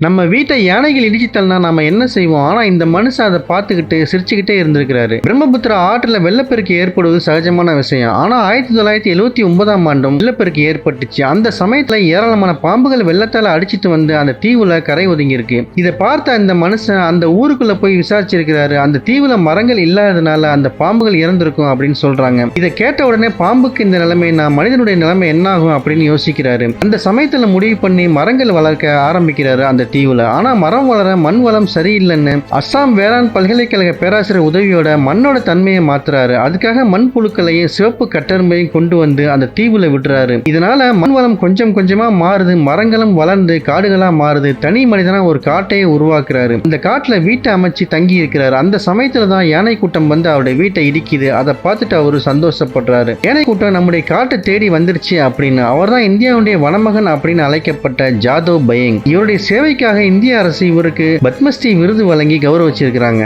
நம்ம வீட்டை யானைகள் இடிச்சிட்டல்னா நாம என்ன செய்வோம்? ஆனா இந்த மனுஷன் அதை பார்த்துக்கிட்டு சிரிச்சுக்கிட்டே இருந்திருக்கிறாரு. பிரம்மபுத்திரா ஆற்றுல வெள்ளப்பெருக்கு ஏற்படுவது சகஜமான விஷயம். ஆனா ஆயிரத்தி தொள்ளாயிரத்தி எழுவத்தி ஒன்பதாம் ஆண்டும் வெள்ளப்பெருக்கு ஏற்பட்டுச்சு. அந்த சமயத்துல ஏராளமான பாம்புகள் வெள்ளத்தால அடிச்சிட்டு வந்து அந்த தீவுல கரை ஒதுங்கி இருக்கு இதை பார்த்த அந்த மனுஷன் அந்த ஊருக்குள்ள போய் விசாரிச்சிருக்கிறாரு. அந்த தீவுல மரங்கள் இல்லாததுனால அந்த பாம்புகள் இறந்திருக்கும் அப்படின்னு சொல்றாங்க. இதை கேட்ட உடனே பாம்புக்கு இந்த நிலைமை நான் மனிதனுடைய நிலைமை என்ன ஆகும் அப்படின்னு யோசிக்கிறாரு. அந்த சமயத்துல முடிவு பண்ணி மரங்கள் வளர்க்க ஆரம்பிக்கிறாரு அந்த தீவுல. ஆனா மரம் வளர மண் வளம் சரியில்லைன்னு அஸ்ஸாம் வேளாண் பல்கலைக்கழக பேராசிரியர் உதவியோட மண்ணோட தன்மையை மாத்துறாரு. அதுக்காக மண் புழுக்களையும் சிவப்பு கட்டரும்பையும் கொண்டு வந்து அந்த தீவுல விடுறாரு. இதனால மண் வளம் கொஞ்சம் கொஞ்சமா மாறுது மரங்களும் வளர்ந்து காடுகளா மாறுது. தனி மனிதனா ஒரு காட்டையை உருவாக்குறாரு. இந்த காட்டுல வீட்டை அமைச்சு தங்கி இருக்கிறாரு அந்த சமயத்துல தான் யானை கூட்டம் வந்து அவருடைய வீட்டை இடிக்குது. அதை பார்த்துட்டு அவரு சந்தோஷப்படுறாரு. யானை கூட்டம் நம்முடைய காட்டை தேடி வந்துருச்சு அப்படின்னு. அவர்தான் இந்தியாவுடைய வனமகன் அப்படின்னு அழைக்கப்பட்ட ஜாதவ் பயங். இவருடைய சேவை சேவைக்காக இந்திய அரசு இவருக்கு பத்மஸ்ரீ விருது வழங்கி கௌரவிச்சிருக்கிறாங்க.